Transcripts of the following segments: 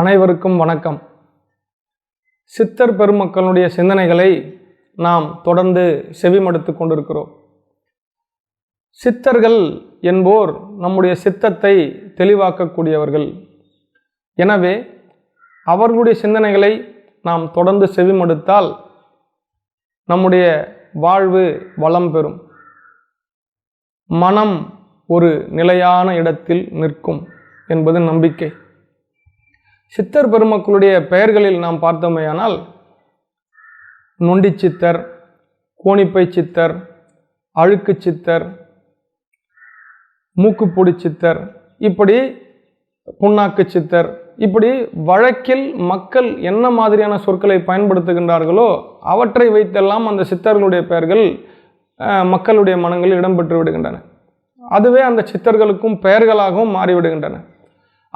அனைவருக்கும் வணக்கம். சித்தர் பெருமக்களுடைய சிந்தனைகளை நாம் தொடர்ந்து செவிமடுத்து கொண்டிருக்கிறோம். சித்தர்கள் என்போர் நம்முடைய சித்தத்தை தெளிவாக்கக்கூடியவர்கள். எனவே அவர்களுடைய சிந்தனைகளை நாம் தொடர்ந்து செவிமடுத்தால் நம்முடைய வாழ்வு வளம் பெறும். மனம் ஒரு நிலையான இடத்தில் நிற்கும் என்பது நம்பிக்கை. சித்தர் பெருமக்களுடைய பெயர்களில் நாம் பார்த்தோமேயானால் நொண்டி சித்தர் கோணிப்பை சித்தர் அழுக்கு சித்தர் மூக்குப்பொடி சித்தர் இப்படி புண்ணாக்கு சித்தர் இப்படி வழக்கில் மக்கள் என்ன மாதிரியான சொற்களை பயன்படுத்துகின்றார்களோ அவற்றை வைத்தெல்லாம் அந்த சித்தர்களுடைய பெயர்கள் மக்களுடைய மனங்களில் இடம்பெற்று விடுகின்றன. அதுவே அந்த சித்தர்களுக்கும் பெயர்களாகவும் மாறிவிடுகின்றன.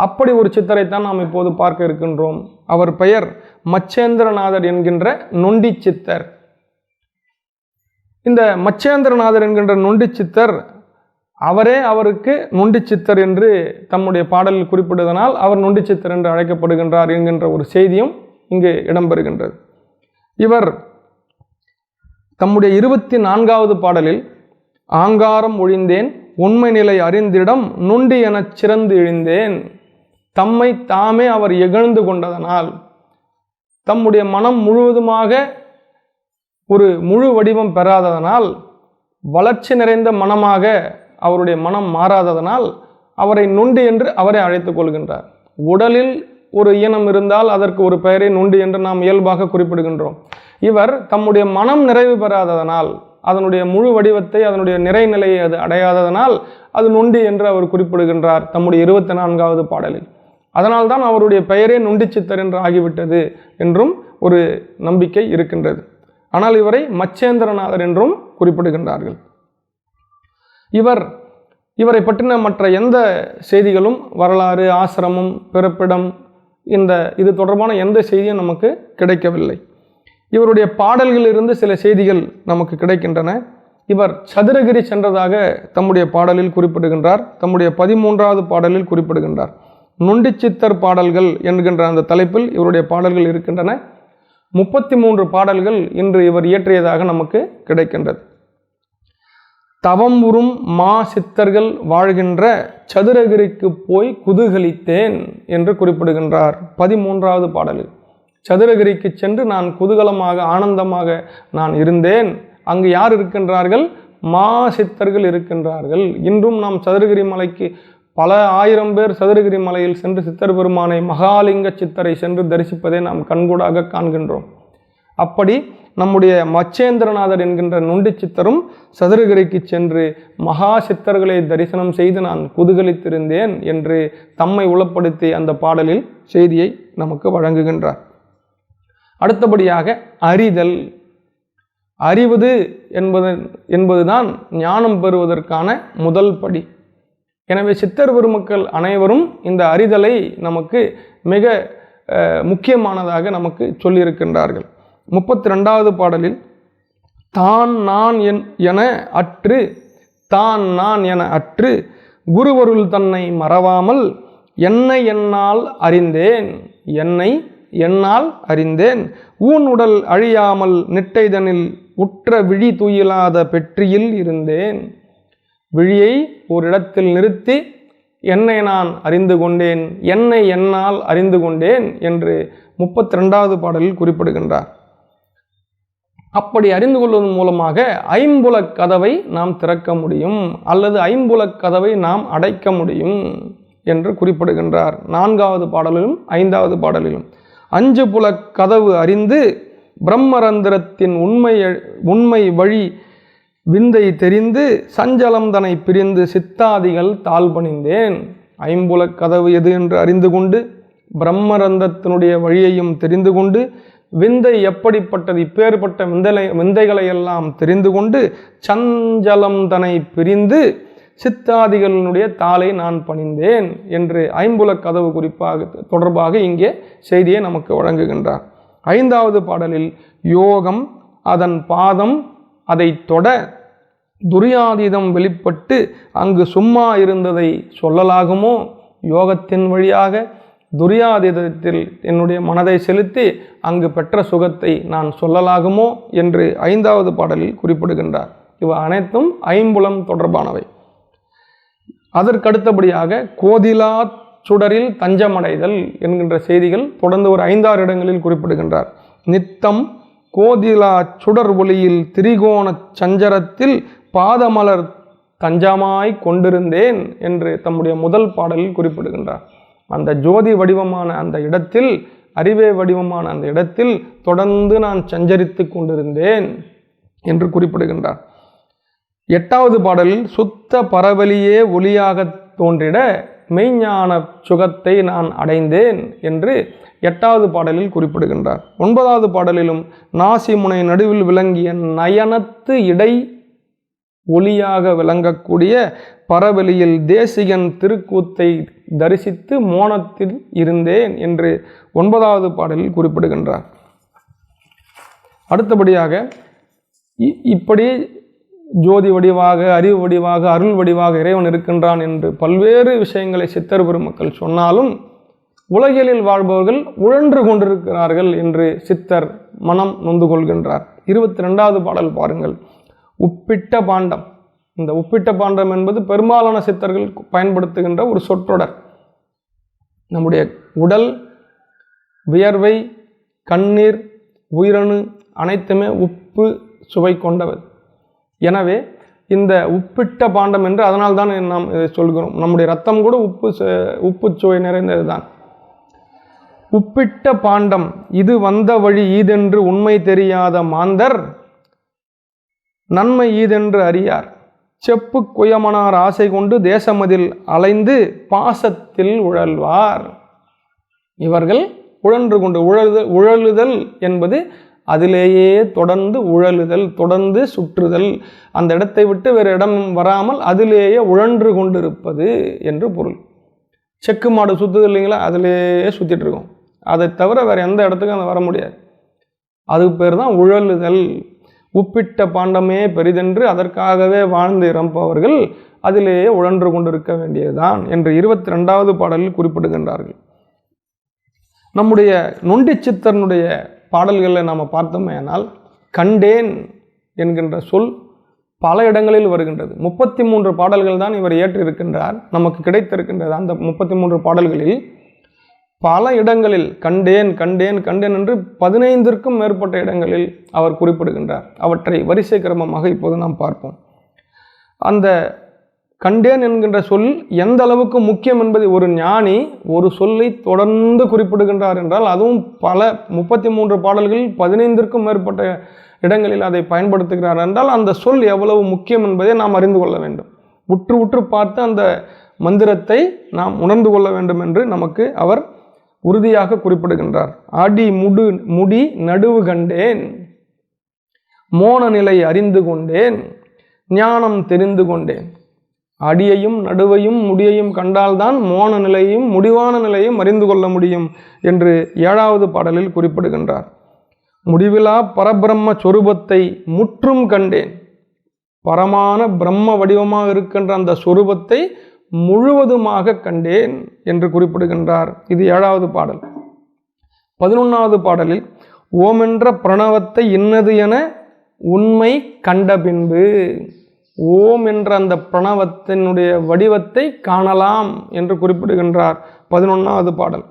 அப்படி ஒரு சித்தரைத்தான் நாம் இப்போது பார்க்க இருக்கின்றோம். அவர் பெயர் மச்சேந்திரநாதர் என்கின்ற நொண்டி சித்தர். இந்த மச்சேந்திரநாதர் என்கின்ற நொண்டி சித்தர் அவரே அவருக்கு நொண்டி சித்தர் என்று தம்முடைய பாடலில் குறிப்பிடுவதனால் அவர் நொண்டி சித்தர் என்று அழைக்கப்படுகின்றார் என்கின்ற ஒரு செய்தியும் இங்கு இடம்பெறுகின்றது. இவர் தம்முடைய இருபத்தி நான்காவது பாடலில் ஆங்காரம் ஒழிந்தேன் உண்மை நிலை அறிந்திடம் நொண்டி எனச் சிறந்து இழிந்தேன் தம்மை தாமே அவர் இகழ்ந்து கொண்டதனால் தம்முடைய மனம் முழுவதுமாக ஒரு முழு வடிவம் பெறாததனால் வளர்ச்சி நிறைந்த மனமாக அவருடைய மனம் மாறாததனால் அவரை நொண்டி என்று அவரை அழைத்துக் கொள்கின்றார். உடலில் ஒரு ஈனம் இருந்தால் அதற்கு ஒரு பெயரை நொண்டி என்று நாம் இயல்பாக குறிப்பிடுகின்றோம். இவர் தம்முடைய மனம் நிறைவு பெறாததனால் அதனுடைய முழு வடிவத்தை அதனுடைய நிறைநிலையை அது அடையாததனால் அது நொண்டி என்று அவர் குறிப்பிடுகின்றார் தம்முடைய இருபத்தி நான்காவது பாடலில். அதனால்தான் அவருடைய பெயரே நொண்டி சித்தர் என்று ஆகிவிட்டது என்றும் ஒரு நம்பிக்கை இருக்கின்றது. ஆனால் இவரை மச்சேந்திரநாதர் என்றும் குறிப்பிடுகின்றார்கள். இவர் இவரை பற்றின மற்ற எந்த செய்திகளும் வரலாறு ஆசிரமம் பிறப்பிடம் இந்த இது தொடர்பான எந்த செய்தியும் நமக்கு கிடைக்கவில்லை. இவருடைய பாடல்களிலிருந்து சில செய்திகள் நமக்கு கிடைக்கின்றன. இவர் சதுரகிரி சென்றதாக தம்முடைய பாடலில் குறிப்பிடுகின்றார். தம்முடைய பதிமூன்றாவது பாடலில் குறிப்பிடுகின்றார். நொண்டி சித்தர் பாடல்கள் என்கின்ற அந்த தலைப்பில் இவருடைய பாடல்கள் இருக்கின்றன. முப்பத்தி மூன்று பாடல்கள் இன்று இவர் இயற்றியதாக நமக்கு கிடைக்கின்றது. தவம் உறும் மா சித்தர்கள் வாழ்கின்ற சதுரகிரிக்கு போய் குதூகலித்தேன் என்று குறிப்பிடுகின்றார். பதிமூன்றாவது பாடலில் சதுரகிரிக்கு சென்று நான் குதூகலமாக ஆனந்தமாக நான் இருந்தேன். அங்கு யார் இருக்கின்றார்கள்? மா சித்தர்கள் இருக்கின்றார்கள். இன்றும் நாம் சதுரகிரி மலைக்கு பல ஆயிரம் பேர் சதுரகிரி மலையில் சென்று சித்தர் பெருமானை மகாலிங்க சித்தரை சென்று தரிசிப்பதை நாம் கண்கூடாக காண்கின்றோம். அப்படி நம்முடைய மச்சேந்திரநாதர் என்கின்ற நொண்டி சித்தரும் சதுரகிரிக்கு சென்று மகா சித்தர்களை தரிசனம் செய்து நான் குதுகலித்திருந்தேன் என்று தம்மை உளப்படுத்தி அந்த பாடலில் செய்தியை நமக்கு வழங்குகின்றார். அடுத்தபடியாக அறிதல். அறிவது என்பது என்பதுதான் ஞானம் பெறுவதற்கான முதல் படி. எனவே சித்தர் பெருமக்கள் அனைவரும் இந்த அறிதலை நமக்கு மிக முக்கியமானதாக நமக்கு சொல்லியிருக்கின்றார்கள். முப்பத்தி ரெண்டாவது பாடலில் தான் நான் என் என அற்று தான் நான் என அற்று குருவருள் தன்னை மறவாமல் என்னை என்னால் அறிந்தேன் என்னை என்னால் அறிந்தேன். ஊன் உடல் அழியாமல் நிட்டைதனில் உற்ற விழி துயிலாத பெற்றியில் இருந்தேன். விழியை ஒரு இடத்தில் நிறுத்தி என்னை நான் அறிந்து கொண்டேன் என்னை என்னால் அறிந்து கொண்டேன் என்று முப்பத்தி ரெண்டாவது பாடலில் குறிப்பிடுகின்றார். அப்படி அறிந்து கொள்வதன் மூலமாக ஐம்புலக் கதவை நாம் திறக்க முடியும் அல்லது ஐம்புலக் கதவை நாம் அடைக்க முடியும் என்று குறிப்பிடுகின்றார். நான்காவது பாடலிலும் ஐந்தாவது பாடலிலும். அஞ்சு புலக் கதவு அறிந்து பிரம்மரந்திரத்தின் உண்மை உண்மை வழி விந்தை தெரிந்து சஞ்சலம் தனை பிரிந்து சித்தாதிகள் தாழ்பணிந்தேன் ஐம்புலக் கதவு எது என்று அறிந்து கொண்டு பிரம்மரந்தத்தினுடைய வழியையும் தெரிந்து கொண்டு விந்தை எப்படிப்பட்டது இப்பேற்பட்ட விந்தலை விந்தைகளை எல்லாம் தெரிந்து கொண்டு சஞ்சலம் தனை பிரிந்து சித்தாதிகளினுடைய தாளை நான் பணிந்தேன் என்று ஐம்புலக் கதவு குறிப்பாக தொடர்பாக இங்கே செய்தியை நமக்கு வழங்குகின்றார். ஐந்தாவது பாடலில் யோகம் அதன் பாதம் அதை தொட துரியாதீதம் வெளிப்பட்டு அங்கு சும்மா இருந்ததை சொல்லலாகுமோ? யோகத்தின் வழியாக துரியாதீதத்தில் என்னுடைய மனதை செலுத்தி அங்கு பெற்ற சுகத்தை நான் சொல்லலாகுமோ? என்று ஐந்தாவது பாடலில் குறிப்பிடுகின்றார். இவை அனைத்தும் ஐம்புலம் தொடர்பானவை. அதற்கடுத்தபடியாக கோதிலா சுடரில் தஞ்சமடைதல் என்கின்ற செய்திகள் தொடர்ந்து ஒரு ஐந்தாறு இடங்களில் குறிப்பிடுகின்றார். நித்தம் கோதிலா சுடர் ஒளியில் திரிகோண சஞ்சரத்தில் பாதமலர் தஞ்சமாய் கொண்டிருந்தேன் என்று தம்முடைய முதல் பாடலில் குறிப்பிடுகின்றார். அந்த ஜோதி வடிவமான அந்த இடத்தில் அறிவே வடிவமான அந்த இடத்தில் தொடர்ந்து நான் சஞ்சரித்து கொண்டிருந்தேன் என்று குறிப்பிடுகின்றார். எட்டாவது பாடலில் சுத்த பரவலியே ஒளியாக தோன்றிட மெய்ஞான சுகத்தை நான் அடைந்தேன் என்று எட்டாவது பாடலில் குறிப்பிடுகின்றார். ஒன்பதாவது பாடலிலும் நாசிமுனை நடுவில் விளங்கிய நயனத்து இடை ஒளியாக விளங்கக்கூடிய பரவெளியில் தேசிகன் திருக்கூத்தை தரிசித்து மோனத்தில் இருந்தேன் என்று ஒன்பதாவது பாடலில் குறிப்பிடுகின்றார். அடுத்தபடியாக இ- இப்படி ஜோதி வடிவாக அறிவு வடிவாக அருள் வடிவாக இறைவன் இருக்கின்றான் என்று பல்வேறு விஷயங்களை சித்தர் பெருமக்கள் சொன்னாலும் உலகியலில் வாழ்பவர்கள் உழன்று கொண்டிருக்கிறார்கள் என்று சித்தர் மனம் நொந்து கொள்கின்றார். இருபத்தி ரெண்டாவது பாடல் பாருங்கள். உப்பிட்ட பாண்டம். இந்த உப்பிட்ட பாண்டம் என்பது பெரும்பாலான சித்தர்கள் பயன்படுத்துகின்ற ஒரு சொற்றொடர். நம்முடைய உடல் வியர்வை கண்ணீர் உயிரணு அனைத்துமே உப்பு சுவை கொண்டவை. எனவே இந்த உப்பிட்ட பாண்டம் என்று அதனால் தான் நாம் இதை சொல்கிறோம். நம்முடைய ரத்தம் கூட உப்பு உப்பு சுவை நிறைந்தது தான் உப்பிட்ட பாண்டம் இது வந்த வழி ஈதென்று உண்மை தெரியாத மாந்தர் நன்மை ஈதென்று அறியார். செப்பு குயமனார் ஆசை கொண்டு தேசமதில் அலைந்து பாசத்தில் உழல்வார். இவர்கள் உழன்று கொண்டு உழலுதல் உழலுதல் என்பது அதிலேயே தொடர்ந்து உழலுதல் தொடர்ந்து சுற்றுதல். அந்த இடத்தை விட்டு வேறு இடம் வராமல் அதிலேயே உழன்று கொண்டிருப்பது என்று பொருள். செக்கு மாடு சுற்றுது இல்லைங்களா? அதிலேயே சுற்றிட்டு இருக்கும். அதை தவிர வேறு எந்த இடத்துக்கும் அது வர முடியாது. அதுக்கு பேர் தான் உழலுதல். உப்பிட்ட பாண்டமே பெரிதென்று அதற்காகவே வாழ்ந்து இறப்பவர்கள் அதிலேயே உழன்று கொண்டிருக்க வேண்டியதுதான் என்று இருபத்தி ரெண்டாவது பாடலில் குறிப்பிடுகின்றார்கள். நம்முடைய நொண்டி சித்தனுடைய பாடல்களை நாம் பார்த்தோமேனால் கண்டேன் என்கின்ற சொல் பல இடங்களில் வருகின்றது. முப்பத்தி மூன்று பாடல்கள் தான் இவர் ஏற்றிருக்கின்றார் நமக்கு கிடைத்திருக்கின்றது. அந்த முப்பத்தி மூன்று பாடல்களில் பல இடங்களில் கண்டேன் கண்டேன் கண்டேன் என்று பதினைந்திற்கும் மேற்பட்ட இடங்களில் அவர் குறிப்பிடுகின்றார். அவற்றை வரிசை கிரமமாக இப்போது நாம் பார்ப்போம். அந்த கண்டேன் என்கின்ற சொல் எந்த அளவுக்கு முக்கியம் என்பதை ஒரு ஞானி ஒரு சொல்லை தொடர்ந்து குறிப்பிடுகின்றார் என்றால் அதுவும் பல முப்பத்தி மூன்று பாடல்களில் பதினைந்திற்கும் மேற்பட்ட இடங்களில் அதை பயன்படுத்துகிறார் என்றால் அந்த சொல் எவ்வளவு முக்கியம் என்பதை நாம் அறிந்து கொள்ள வேண்டும். உற்று உற்று பார்த்து அந்த மந்திரத்தை நாம் உணர்ந்து கொள்ள வேண்டும் என்று நமக்கு அவர் உறுதியாக குறிப்பிடுகின்றார். அடி முடு முடி நடுவு கண்டேன். மோன நிலை அறிந்து கொண்டேன். ஞானம் தெரிந்து கொண்டேன். அடியையும் நடுவையும் முடியையும் கண்டால்தான் மோன நிலையும் முடிவான நிலையும் அறிந்து கொள்ள முடியும் என்று ஏழாவது பாடலில் குறிப்பிடுகின்றார். முடிவிலா பரபிரம்ம சொரூபத்தை முற்றும் கண்டேன். பரமான பிரம்ம வடிவமாக இருக்கின்ற அந்த சொரூபத்தை முழுவதுமாக கண்டேன் என்று குறிப்பிடுகின்றார். இது ஏழாவது பாடல். பதினொன்றாவது பாடலில் ஓமென்ற பிரணவத்தை இன்னது என உண்மை கண்ட பின்பு ஓம் என்ற அந்த பிரணவத்தினுடைய வடிவத்தை காணலாம் என்று குறிப்பிடுகின்றார் பதினொன்றாவது பாடல்.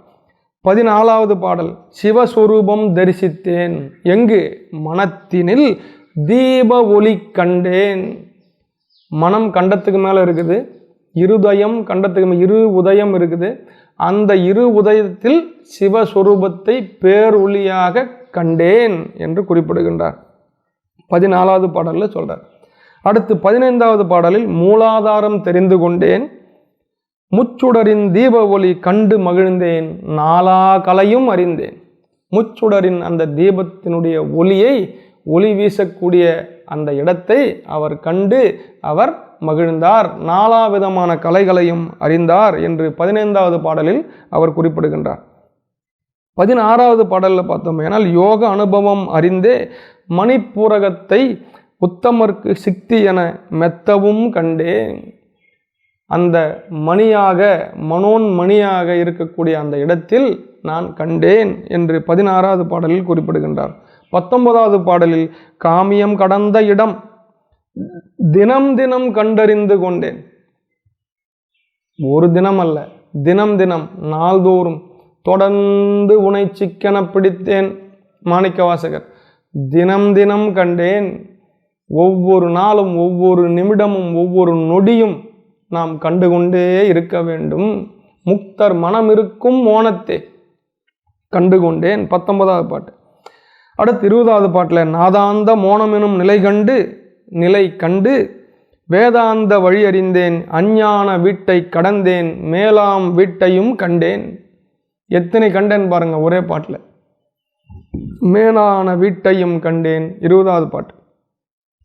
பதினாலாவது பாடல் சிவஸ்வரூபம் தரிசித்தேன் எங்கு? மனத்தினில் தீப ஒளி கண்டேன். மனம் கண்டத்துக்கு மேலே இருக்குது. இருதயம் கண்டத்துக்கு இரு உதயம் இருக்குது. அந்த இரு உதயத்தில் சிவஸ்வரூபத்தை பேரொளியாக கண்டேன் என்று குறிப்பிடுகின்றார். பதினாலாவது பாடலில் சொல்கிறார் அடுத்து பதினைந்தாவது பாடலில் மூலாதாரம் தெரிந்து கொண்டேன். முச்சுடரின் தீப ஒளி கண்டு மகிழ்ந்தேன். நாலா கலையும் அறிந்தேன். முச்சுடரின் அந்த தீபத்தினுடைய ஒளியை ஒளி வீசக்கூடிய அந்த இடத்தை அவர் கண்டு அவர் மகிழ்ந்தார். நாலா விதமான கலைகளையும் அறிந்தார் என்று பதினைந்தாவது பாடலில் அவர் குறிப்பிடுகின்றார். பதினாறாவது பாடலில் பார்த்தோம் ஏனால் யோக அனுபவம் அறிந்தே மணிப்பூரகத்தை உத்தமர்க்கு சித்தி என மெத்தவும் கண்டேன். அந்த மணியாக மனோன் மணியாக இருக்கக்கூடிய அந்த இடத்தில் நான் கண்டேன் என்று பதினாறாவது பாடலில் குறிப்பிடுகின்றார். பத்தொன்பதாவது பாடலில் காமியம் கடந்த இடம் தினம் தினம் கண்டறிந்து கொண்டேன். ஒரு தினம் அல்ல தினம் தினம் நாள்தோறும் தொடர்ந்து உனை சிக்கன பிடித்தேன் மாணிக்க வாசகர் தினம் தினம் கண்டேன் ஒவ்வொரு நாளும் ஒவ்வொரு நிமிடமும் ஒவ்வொரு நொடியும் நாம் கண்டுகொண்டே இருக்க வேண்டும். முக்தர் மனம் இருக்கும் மோனத்தே கண்டுகொண்டேன் பத்தொன்பதாவது பாட்டு. அடுத்து இருபதாவது பாட்டில் நாதாந்த மோனம் எனும் நிலை கண்டு நிலை கண்டு வேதாந்த வழி அறிந்தேன் அஞ்ஞான வீட்டை கடந்தேன் மேலாம் வீட்டையும் கண்டேன். எத்தனை கண்டேன் பாருங்க ஒரே பாட்டில். மேலான வீட்டையும் கண்டேன் இருபதாவது பாட்டு.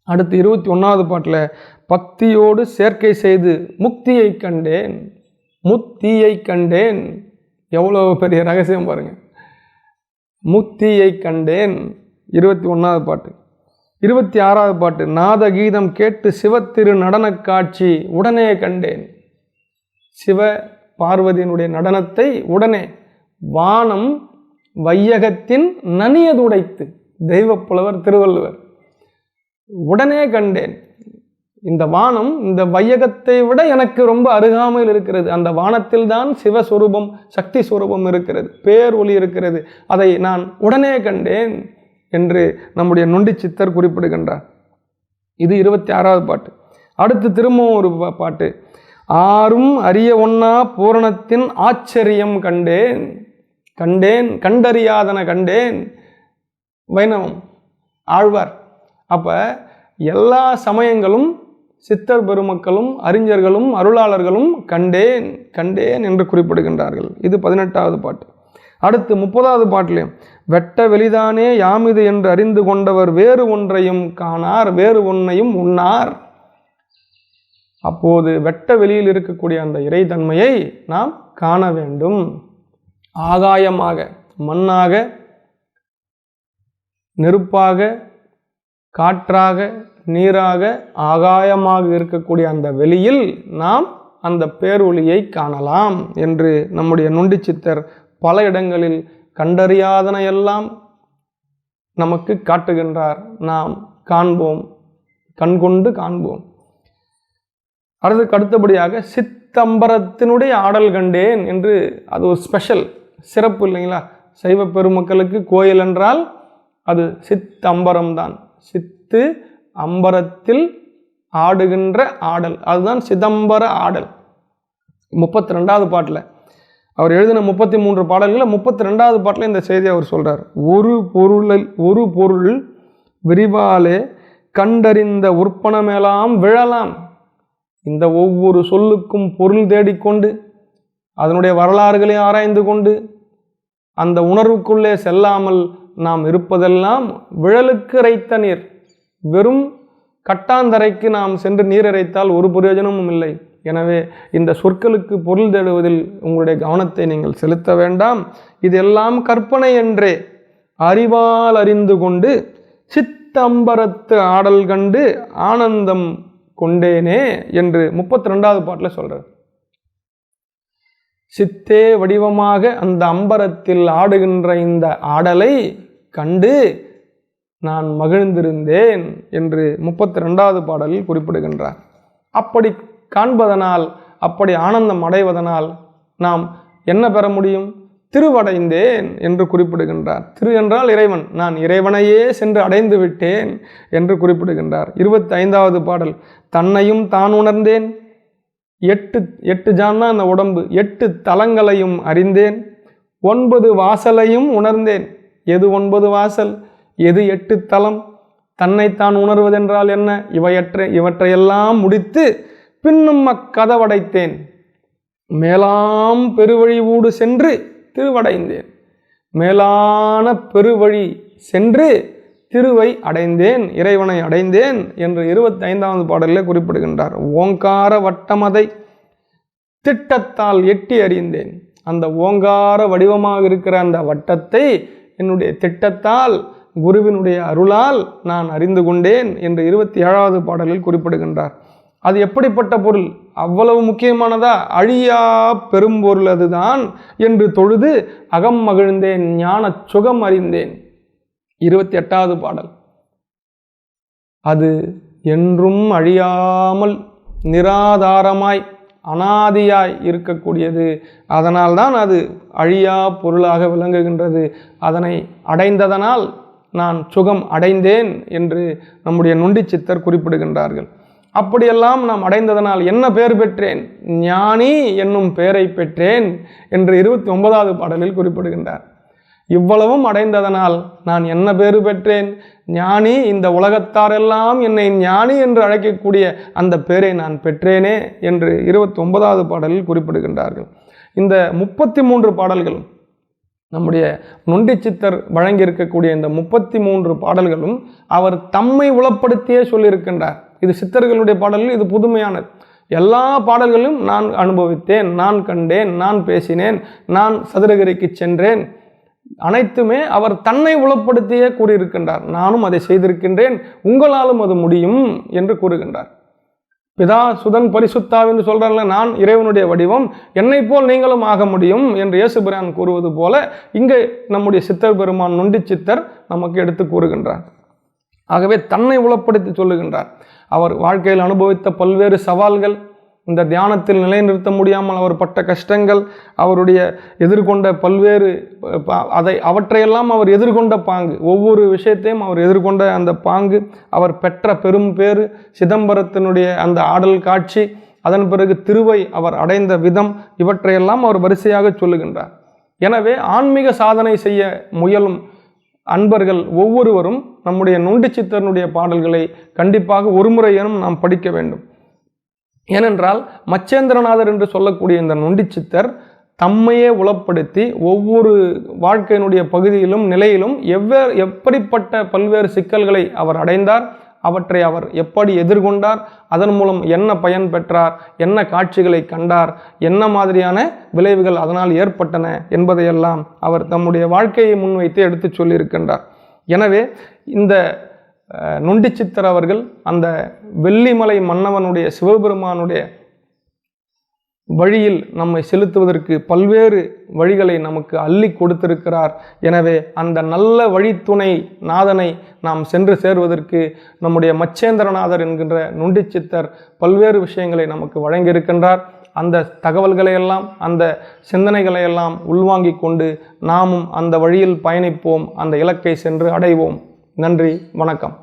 அடுத்து இருபத்தி ஒன்றாவது பாட்டில் பக்தியோடு சேர்க்கை செய்து முக்தியை கண்டேன் முத்தியை கண்டேன். எவ்வளோ பெரிய ரகசியம் பாருங்க. முக்தியை கண்டேன் இருபத்தி ஒன்றாவது பாட்டு. இருபத்தி ஆறாவது பாட்டு நாத கீதம் கேட்டு சிவத்திரு நடனக் காட்சி உடனே கண்டேன். சிவ பார்வதியினுடைய நடனத்தை உடனே வானம் வையகத்தின் நனியதுடைத்து தெய்வப் புலவர் திருவள்ளுவர் உடனே கண்டேன். இந்த வானம் இந்த வையகத்தை விட எனக்கு ரொம்ப அருகாமையில் இருக்கிறது. அந்த வானத்தில் தான் சிவஸ்வரூபம் சக்தி சுரூபம் இருக்கிறது பேர் ஒளி இருக்கிறது. அதை நான் உடனே கண்டேன். என்று நம்முடைய நொண்டி சித்தர் குறிப்பிடுகின்றார். இது இருபத்தி ஆறாவது பாட்டு. அடுத்து திரும்பவும் ஒரு பாட்டு. ஆறும் அரிய ஒன்னா பூரணத்தின் ஆச்சரியம் கண்டேன் கண்டேன் கண்டறியாதன கண்டேன் வைணவம் ஆழ்வார். அப்போ எல்லா சமயங்களும் சித்தர் பெருமக்களும் அறிஞர்களும் அருளாளர்களும் கண்டேன் கண்டேன் என்று குறிப்பிடுகின்றார்கள். இது பதினெட்டாவது பாட்டு. அடுத்து முப்பதாவது பாட்டிலையும் வெட்ட வெளிதானே யாம் இது என்று அறிந்து கொண்டவர் வேறு ஒன்றையும் காணார் வேறு ஒன்றையும் உண்ணார். அப்போது வெட்ட வெளியில் இருக்கக்கூடிய அந்த இறைத்தன்மையை நாம் காண வேண்டும். ஆகாயமாக மண்ணாக நெருப்பாக காற்றாக நீராக ஆகாயமாக இருக்கக்கூடிய அந்த வெளியில் நாம் அந்த பேரொளியை காணலாம் என்று நம்முடைய நொண்டி சித்தர் பல இடங்களில் கண்டறியாதனையெல்லாம் நமக்கு காட்டுகின்றார். நாம் காண்போம் கண்கொண்டு காண்போம். அடுத்து அடுத்தபடியாக சித்தம்பரத்தினுடைய ஆடல் கண்டேன் என்று அது ஒரு ஸ்பெஷல் சிறப்பு இல்லைங்களா? சைவ பெருமக்களுக்கு கோயில் என்றால் அது சித்தம்பரம் தான் சித்து அம்பரத்தில் ஆடுகின்ற ஆடல். அதுதான் சிதம்பர ஆடல். முப்பத்தி ரெண்டாவது பாட்டில் அவர் எழுதின முப்பத்தி மூன்று பாடல்களில் முப்பத்தி ரெண்டாவது பாட்டில் இந்த செய்தியை அவர் சொல்கிறார் ஒரு பொருளில் ஒரு பொருள் விரிவாலே கண்டறிந்த உற்பணமெல்லாம் விழலாம். இந்த ஒவ்வொரு சொல்லுக்கும் பொருள் தேடிக்கொண்டு அதனுடைய வரலாறுகளை ஆராய்ந்து கொண்டு அந்த உணர்வுக்குள்ளே செல்லாமல் நாம் இருப்பதெல்லாம் விழலுக்கு இறைத்த நீர். வெறும் கட்டாந்தரைக்கு நாம் சென்று நீர் இறைத்தால் ஒரு பிரயோஜனமும் இல்லை. எனவே இந்த சொற்களுக்கு பொருள் தேடுவதில் உங்களுடைய கவனத்தை நீங்கள் செலுத்த வேண்டாம். இதெல்லாம் கற்பனை என்றே அறிவால் அறிந்து கொண்டு சித்தம்பரத்து ஆடல் கண்டு ஆனந்தம் கொண்டேனே என்று முப்பத்தி ரெண்டாவது பாட்டில் சொல்கிறார் சித்தே வடிவமாக அந்த அம்பரத்தில் ஆடுகின்ற இந்த ஆடலை கண்டு நான் மகிழ்ந்திருந்தேன் என்று முப்பத்தி ரெண்டாவது பாடலில் குறிப்பிடுகின்றார். அப்படி காண்பதனால் அப்படி ஆனந்தம் அடைவதனால் நாம் என்ன பெற முடியும்? திருவடைந்தேன் என்று குறிப்பிடுகின்றார். திரு என்றால் இறைவன். நான் இறைவனையே சென்று அடைந்து விட்டேன் என்று குறிப்பிடுகின்றார். இருபத்தி ஐந்தாவது பாடல். தன்னையும் தான் உணர்ந்தேன். எட்டு எட்டு ஜான்னா அந்த உடம்பு. எட்டு தலங்களையும் அறிந்தேன். ஒன்பது வாசலையும் உணர்ந்தேன். எது ஒன்பது வாசல்? எது எட்டு தலம்? தன்னைத்தான் உணர்வதென்றால் என்ன? இவையற்ற இவற்றையெல்லாம் முடித்து பின்னும் அக்கதவடைத்தேன். மேலாம் பெருவழி ஊடு சென்று திருவடைந்தேன். மேலான பெருவழி சென்று திருவை அடைந்தேன் இறைவனை அடைந்தேன் என்று இருபத்தி ஐந்தாவது பாடலில் குறிப்பிடுகின்றார். ஓங்கார வட்டமதை திட்டத்தால் எட்டி அறிந்தேன். அந்த ஓங்கார வடிவமாக இருக்கிற அந்த வட்டத்தை என்னுடைய திட்டத்தால் குருவினுடைய அருளால் நான் அறிந்து கொண்டேன் என்று இருபத்தி ஏழாவது பாடலில் குறிப்பிடுகின்றார். அது எப்படிப்பட்ட பொருள்? அவ்வளவு முக்கியமானதா? அழியா பெரும்பொருள் அதுதான் என்று தொழுது அகம் மகிழ்ந்தேன் ஞான சுகம் அறிந்தேன். இருபத்தி எட்டாவது பாடல். அது என்றும் அழியாமல் நிராதாரமாய் அனாதியாய் இருக்கக்கூடியது. அதனால்தான் அது அழியா பொருளாக விளங்குகின்றது. அதனை அடைந்ததனால் நான் சுகம் அடைந்தேன் என்று நம்முடைய நொண்டி சித்தர் குறிப்பிடுகின்றார்கள். அப்படியெல்லாம் நாம் அடைந்ததனால் என்ன பெயர் பெற்றேன்? ஞானி என்னும் பெயரை பெற்றேன் என்று இருபத்தி ஒன்பதாவது பாடலில் குறிப்பிடுகின்றார். இவ்வளவும் அடைந்ததனால் நான் என்ன பேறு பெற்றேன்? ஞானி இந்த உலகத்தாரெல்லாம் என்னை ஞானி என்று அழைக்கக்கூடிய அந்த பேரை நான் பெற்றேனே என்று இருபத்தி ஒன்பதாவது பாடலில் குறிப்பிடுகின்றார்கள். இந்த முப்பத்தி மூன்று பாடல்கள் நம்முடைய நொண்டி சித்தர் வழங்கியிருக்கக்கூடிய இந்த முப்பத்தி மூன்று பாடல்களும் அவர் தம்மை உளப்படுத்தியே சொல்லியிருக்கின்றார். இது சித்தர்களுடைய பாடல்கள் இது புதுமையானது. எல்லா பாடல்களும் நான் அனுபவித்தேன் நான் கண்டேன் நான் பேசினேன் நான் சதுரகிரிக்கு சென்றேன். அனைத்துமே அவர் தன்னை உளப்படுத்தியே கூறியிருக்கின்றார். நானும் அதை செய்திருக்கின்றேன் உங்களாலும் அது முடியும் என்று கூறுகின்றார். பிதா சுதன் பரிசுத்தாவ் என்று சொல்கிறார்கள் நான் இறைவனுடைய வடிவம் என்னை போல் நீங்களும் ஆக முடியும் என்று இயேசுபிரான் கூறுவது போல இங்கே நம்முடைய சித்தர் பெருமான் நொண்டி சித்தர் நமக்கு எடுத்து கூறுகின்றார். ஆகவே தன்னை உளப்படுத்தி சொல்லுகின்றார். அவர் வாழ்க்கையில் அனுபவித்த பல்வேறு சவால்கள் இந்த தியானத்தில் நிலைநிறுத்த முடியாமல் அவர் பட்ட கஷ்டங்கள் அவருடைய எதிர்கொண்ட பல்வேறு அதை அவற்றையெல்லாம் அவர் எதிர்கொண்ட பாங்கு. ஒவ்வொரு விஷயத்தையும் அவர் எதிர்கொண்ட அந்த பாங்கு. அவர் பெற்ற பெரும் பேர் சிதம்பரத்தினுடைய அந்த ஆடல் காட்சி அதன் பிறகு திருவை அவர் அடைந்த விதம் இவற்றையெல்லாம் அவர் வரிசையாக சொல்லுகின்றார். எனவே ஆன்மீக சாதனை செய்ய முயலும் அன்பர்கள் ஒவ்வொருவரும் நம்முடைய நொண்டி சித்தனுடைய பாடல்களை கண்டிப்பாக ஒருமுறையேனும் நாம் படிக்க வேண்டும். ஏனென்றால் மச்சேந்திரநாதர் என்று சொல்லக்கூடிய இந்த நொண்டி சித்தர் தம்மையே உளப்படுத்தி ஒவ்வொரு வாழ்க்கையினுடைய பகுதியிலும் நிலையிலும் எவ்வேறு எப்படிப்பட்ட பல்வேறு சிக்கல்களை அவர் அடைந்தார் அவற்றை அவர் எப்படி எதிர்கொண்டார் அதன் மூலம் என்ன பயன் பெற்றார் என்ன காட்சிகளை கண்டார் என்ன மாதிரியான விளைவுகள் அதனால் ஏற்பட்டன என்பதையெல்லாம் அவர் தம்முடைய வாழ்க்கையை முன்வைத்து எடுத்துச் சொல்லியிருக்கின்றார். எனவே இந்த நொண்டிச்சித்தர் அவர்கள் அந்த வெள்ளிமலை மன்னவனுடைய சிவபெருமானுடைய வழியில் நம்மை செலுத்துவதற்கு பல்வேறு வழிகளை நமக்கு அள்ளி கொடுத்திருக்கிறார். எனவே அந்த நல்ல வழித்துணை நாதனை நாம் சென்று சேர்வதற்கு நம்முடைய மச்சேந்திரநாதர் என்கின்ற நொண்டி சித்தர் பல்வேறு விஷயங்களை நமக்கு வழங்கியிருக்கின்றார். அந்த தகவல்களையெல்லாம் அந்த சிந்தனைகளை எல்லாம் உள்வாங்கிக் கொண்டு நாமும் அந்த வழியில் பயணிப்போம் அந்த இலக்கை சென்று அடைவோம். நன்றி வணக்கம்.